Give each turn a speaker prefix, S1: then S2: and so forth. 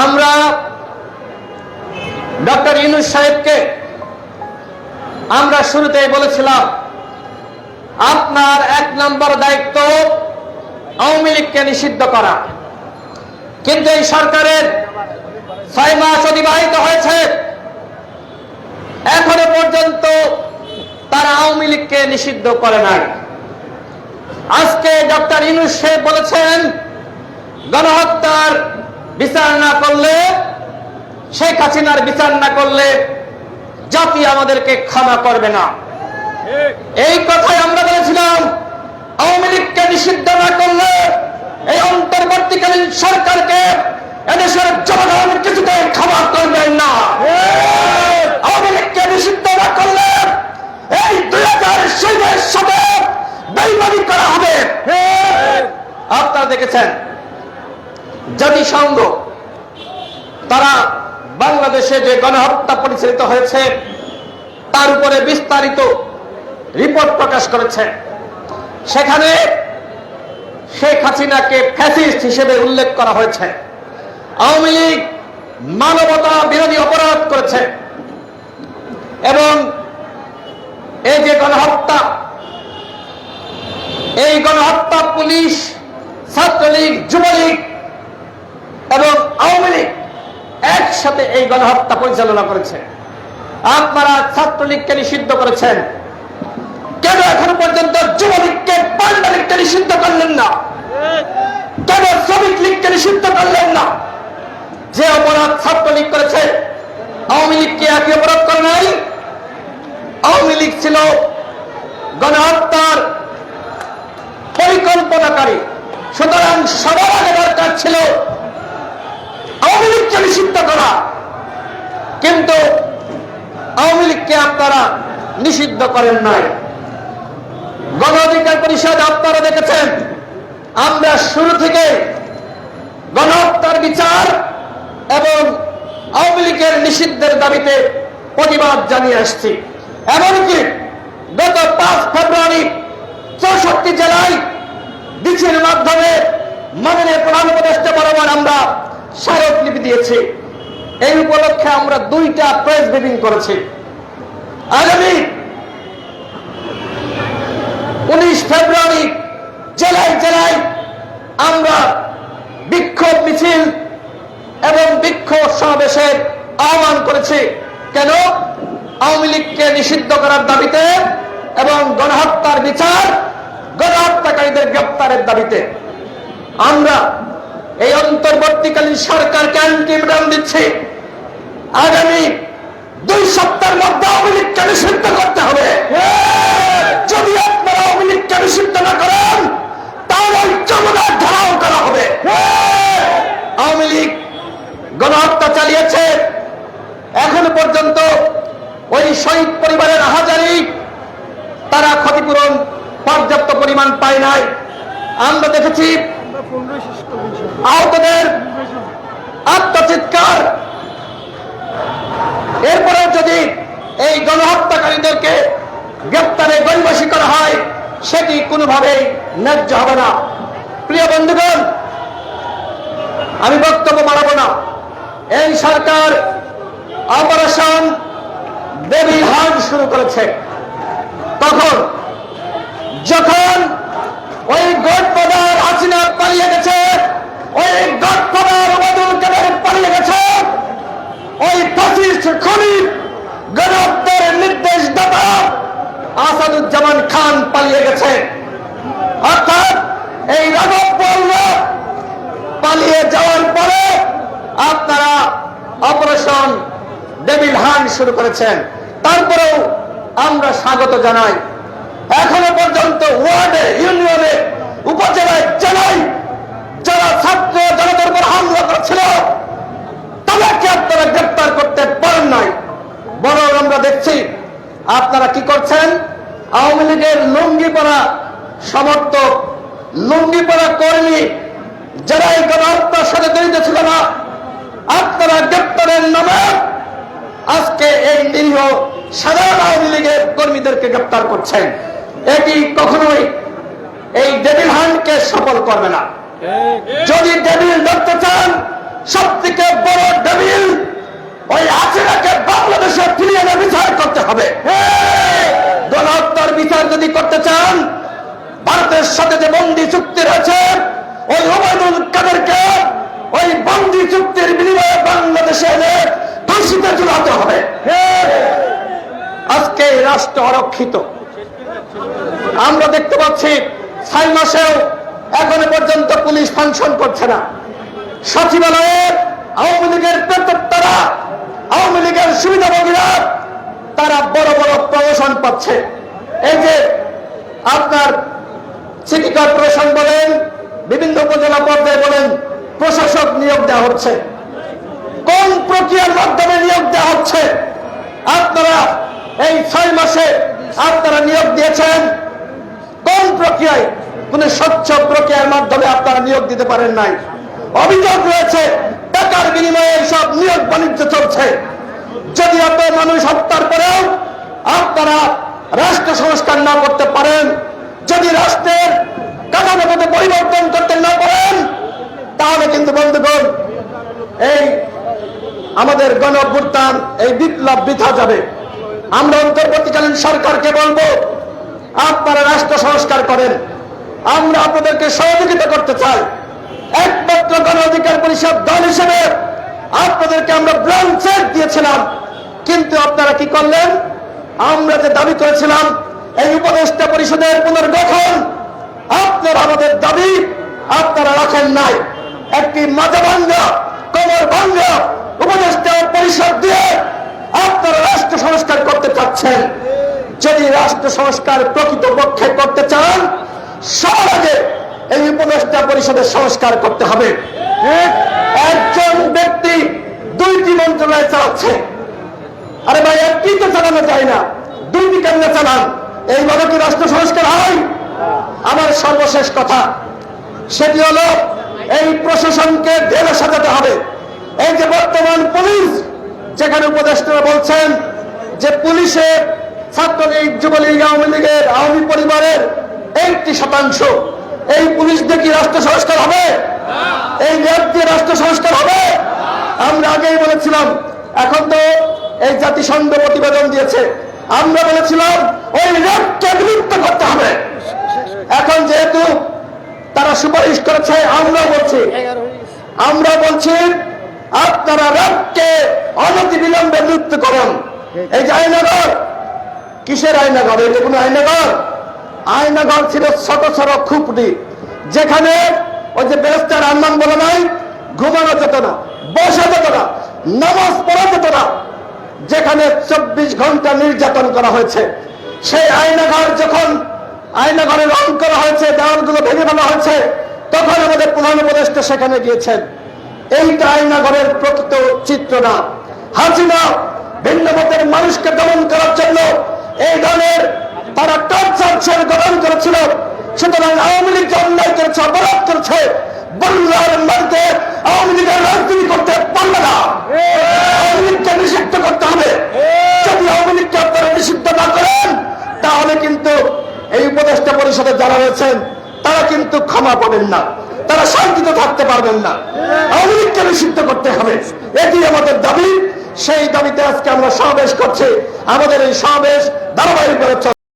S1: আমরা ডক্টর ইউনুস সাহেবকে আমরা শুরুতেই বলেছিলাম, আপনার এক নম্বর দায়িত্ব আওয়ামী লীগকে নিষিদ্ধ করা। কিন্তু এই সরকারের ছয় মাস অতিবাহিত হয়েছে। এখনও পর্যন্ত তারা আওয়ামী লীগকে নিষিদ্ধ করে নাই। আজকে ডক্টর ইনুস সাহেব বলেছেন, গণহত্যার বিচার না করলে, শেখ হাসিনার বিচার না করলে জাতি আমাদেরকে ক্ষমা করবে না। এই কথাই আমরা বলেছিলাম, আওয়ামী লীগকে নিষিদ্ধ না করলে এই অন্তর্বর্তীকালীন সরকারকে এদেশের জনগণ কিছুতে ক্ষমা করবেন না আওয়ামী লীগকে নিষিদ্ধ না করলে এই দুই হাজার শহীদের সাথে বেইমানি করা হবে আপনারা দেখেছেন জাতিসংঘ তারা বাংলাদেশে যে গণহত্যা পরিচালিত হয়েছে, তার উপরে বিস্তারিত রিপোর্ট প্রকাশ করেছে। সেখানে শেখ হাসিনাকে ফ্যাসিস্ট হিসেবে উল্লেখ করা হয়েছে। আওয়ামী লীগ মানবতা বিরোধী অপরাধ করেছে। এবং এই যে গণহত্যা, এই গণহত্যা পুলিশ, ছাত্রলীগ, যুবলীগ এবং আওয়ামী লীগ একসাথে এই গণহত্যা পরিচালনা করেছে। আপনারা ছাত্রলীগকে নিষিদ্ধ করেছেন। কেন এখনও পর্যন্ত যুবলীগকে পাল্টা লীগকে নিষিদ্ধ করলেন না? কেন শ্রমিক লীগকে নিষিদ্ধ করলেন না? যে অপরাধ ছাত্রলীগ করেছে, আওয়ামী লীগকে একই অপরাধ করে নাই? আওয়ামী লীগ ছিল গণহত্যার পরিকল্পনাকারী। সুতরাং সবার আগে দরকার ছিল আওয়ামী নিষিদ্ধ করা। কিন্তু আওয়ামী লীগকে আপনারা নিষিদ্ধ করেন নাই। গণ অধিকার পরিষদ, আপনারা দেখেছেন, আমরা শুরু থেকে গণহত্যার বিচার এবং আওয়ামী লীগের নিষিদ্ধের দাবিতে প্রতিবাদ জানিয়ে আসছি। এমনকি গত পাঁচ ফেব্রুয়ারি চৌষট্টি জেলায় বিচির মাধ্যমে মাননীয় প্রধান উপদেষ্টা বরাবর আমরা দিয়েছি। এই উপলক্ষে আমরা দুইটা প্রেস ব্রিফিং করেছি। আগামী উনিশ ফেব্রুয়ারি জেলায় জেলায় আমরা বিক্ষোভ মিছিল এবং বিক্ষোভ সমাবেশের আহ্বান করেছি। কেন? আওয়ামী লীগকে নিষিদ্ধ করার দাবিতে এবং গণহত্যার বিচার গণহত্যাকারীদের গ্রেপ্তারের দাবিতে। আমরা এই অন্তর্বর্তীকালীন সরকারকে আলটিমেটাম দিচ্ছে। আগামী দুই সপ্তাহের মধ্যে আওয়ামী লীগকে নিষিদ্ধ করতে হবে। যদি আপনারা আওয়ামী লীগকে নিষিদ্ধ না করেন, তাহলে ওই যমুনা ঢালাও করা হবে। আওয়ামী লীগ গণহত্যা চালিয়েছে। এখনও পর্যন্ত ওই শহীদ পরিবারের হাজারি তারা ক্ষতিপূরণ পর্যাপ্ত পরিমাণ পায় নাই। আমরা দেখেছি আহতদের আত্মচিৎকার। এরপরেও যদি এই গণহত্যাকারীদেরকে গ্রেপ্তারে গরিবাসী করা হয়, সেটি কোনোভাবেই ন্যায্য হবে না। প্রিয় বন্ধুগণ, আমি বক্তব্য বাড়াবো না। এই সরকার অপারেশন দেবী হাট শুরু করেছে। তখন আপনারা অপারেশন ডেভিল হান্ট শুরু করেছেন। তারপরেও আমরা স্বাগত জানাই। এখনও পর্যন্ত ওয়ার্ডে, ইউনিয়নে, উপজেলায়, জেলায় যারা ছাত্র জনতার উপর হামলা করেছিল, তাদেরকে আপনারা গ্রেপ্তার করতে পারেন নাই। বরং আমরা দেখছি আপনারা কি করছেন? আওয়ামী লীগের লুঙ্গি পরা সমর্থক লুঙ্গি পরা কর্মী দলীয় সাধারণ আওয়ামী লীগের কর্মীদেরকে গ্রেপ্তার করছেন। এটি কখনোই এই ডেভিল হান্টকে সফল করবে না। যদি ডেভিল ধরতে চান সব থেকে বড় ডেভিল ওই হাসিনাকে বাংলাদেশে ফিরিয়ে এনে বিচার করতে হবে। গণহত্যার বিচার যদি করতে চান, ভারতের সাথে যে বন্দি চুক্তি রয়েছে, ওই ওবায়দুল কাদেরকে ওই বন্দি চুক্তির বিনিময়ে অরক্ষিত আমরা দেখতে পাচ্ছি, ছয় মাসেও এখনও পর্যন্ত পুলিশ ফাংশন করছে না। সচিবালয়ে আওয়ামী লীগের প্রেতারা আওয়ামী লীগের সুবিধাভোগীরা, তারা বড় বড় প্রমোশন পাচ্ছে। এই যে আপনার সিটি কর্পোরেশন বলেন, বিভিন্ন উপজেলা পর্যায়ে বলেন, প্রশাসক নিয়োগ দেওয়া হচ্ছে। কোন প্রক্রিয়ার মাধ্যমে নিয়োগ দেওয়া হচ্ছে? আপনারা এই ছয় মাসে আপনারা নিয়োগ দিয়েছেন। কোন প্রক্রিয়ায়? কোন স্বচ্ছ প্রক্রিয়ার মাধ্যমে আপনারা নিয়োগ দিতে পারেন নাই। অভিযোগ রয়েছে, টাকার বিনিময়ে সব নিয়োগ বাণিজ্য চলছে। যদি এত মানুষ হত্যার পরেও আপনারা রাষ্ট্র সংস্কার না করতে পারেন, যদি রাষ্ট্রের কাঠামোগত পরিবর্তন করতে না পারেন, তাহলে কিন্তু বন্ধুগণ, এই আমাদের গণ এই বিপ্লব বৃথা যাবে। আমরা অন্তর্বর্তীকালীন সরকারকে বলব, আপনারা রাষ্ট্র সংস্কার করেন। আমরা আপনাদেরকে সহযোগিতা করতে চাই। একমাত্র গণ অধিকার পরিষদ দল হিসেবে আপনাদেরকে আমরা ব্লাঙ্ক চেক দিয়েছিলাম। কিন্তু আপনারা কি করলেন? আমরা যে দাবি করেছিলাম, এই উপদেষ্টা পরিষদের পুনর্গঠন আপনারা আমাদের দাবি আপনারা রাখেন নাই। একটি মাজা ভাঙ্গা কোমর ভাঙ্গা উপদেষ্টা পরিষদ দিয়ে আপনারা রাষ্ট্র সংস্কার করতে চাচ্ছেন, যদি রাষ্ট্র সংস্কার প্রকৃতপক্ষে করতে চান, সবার আগে এই উপদেষ্টা পরিষদের সংস্কার করতে হবে। একজন ব্যক্তি দুইটি মন্ত্রণালয় চালাচ্ছে। আরে ভাই একটি তো চালানো যায় না, দুইটি কেমনে চালান। এইভাবে কি রাষ্ট্র সংস্কার হয়? আমার সর্বশেষ কথা, সেটি হলো এই প্রশাসনকে ঢেলে সাজাতে হবে। এই যে বর্তমান পুলিশ যেখানে উপদেষ্টারা বলছেন যে পুলিশের ছাত্রলীগ, যুবলীগ, আওয়ামী লীগের, আওয়ামী পরিবারের এইটি শতাংশ। এই পুলিশ দিয়ে কি রাষ্ট্র সংস্কার হবে? এই র্যাব দিয়ে রাষ্ট্র সংস্কার হবে? আমরা আগেই বলেছিলাম, এখন তো এই জাতিসংঘ প্রতিবেদন দিয়েছে। আমরা বলেছিলাম, ওই র্যাবকে বিলুপ্ত করতে হবে। এখন যেহেতু তারা সুপারিশ করেছে আমরা বলছি। আমরা বলছি, আপনারা র্যাবকে অনতি বিলম্বে বিলুপ্ত করুন। এই যে আইনগর, কিসের আইনাগর? এটা কোনো আইনাগর? আইনাগর ছিল ছোট ছোট খুপড়ি, যেখানে ওই যে বেরেস্তার আন্নান বলে নাই, ঘুমানো যেত না, বসা যেত না, নামাজ পড়া যেত না, যেখানে চব্বিশ ঘণ্টা নির্যাতন করা হয়েছে। সেই আয়নাঘর যখন আয়নাঘরে রং করা হয়েছে, দেওয়ালগুলো ভেঙে ফেলা হয়েছে, তখন আমাদের প্রধান উপদেষ্টা সেখানে গিয়েছেন। এইটা আয়নাঘরের প্রকৃত চিত্র না। হাসিনা ভিন্ন মতের মানুষকে দমন করার জন্য এই ধরনের তারা টর্চার গঠন করেছিল। সুতরাং আওয়ামী লীগ অন্যায় করেছে, অপরাধ করেছে, বাংলার মাটিতে আওয়ামী লীগের রাজনীতি করতে পারবে না। আওয়ামী লীগকে নিষিদ্ধ করতে হবে। যদি আওয়ামী লীগকে আপনারা নিষিদ্ধ না করেন, তাহলে কিন্তু এই উপদেষ্টা পরিষদে যারা রয়েছেন, তারা কিন্তু ক্ষমা পাবেন না। তারা শান্তিতে থাকতে পারবেন না। আওয়ামী লীগকে নিষিদ্ধ করতে হবে। এটি আমাদের দাবি। সেই দাবিতে আজকে আমরা সমাবেশ করছি। আমাদের এই সমাবেশ ধারাবাহিক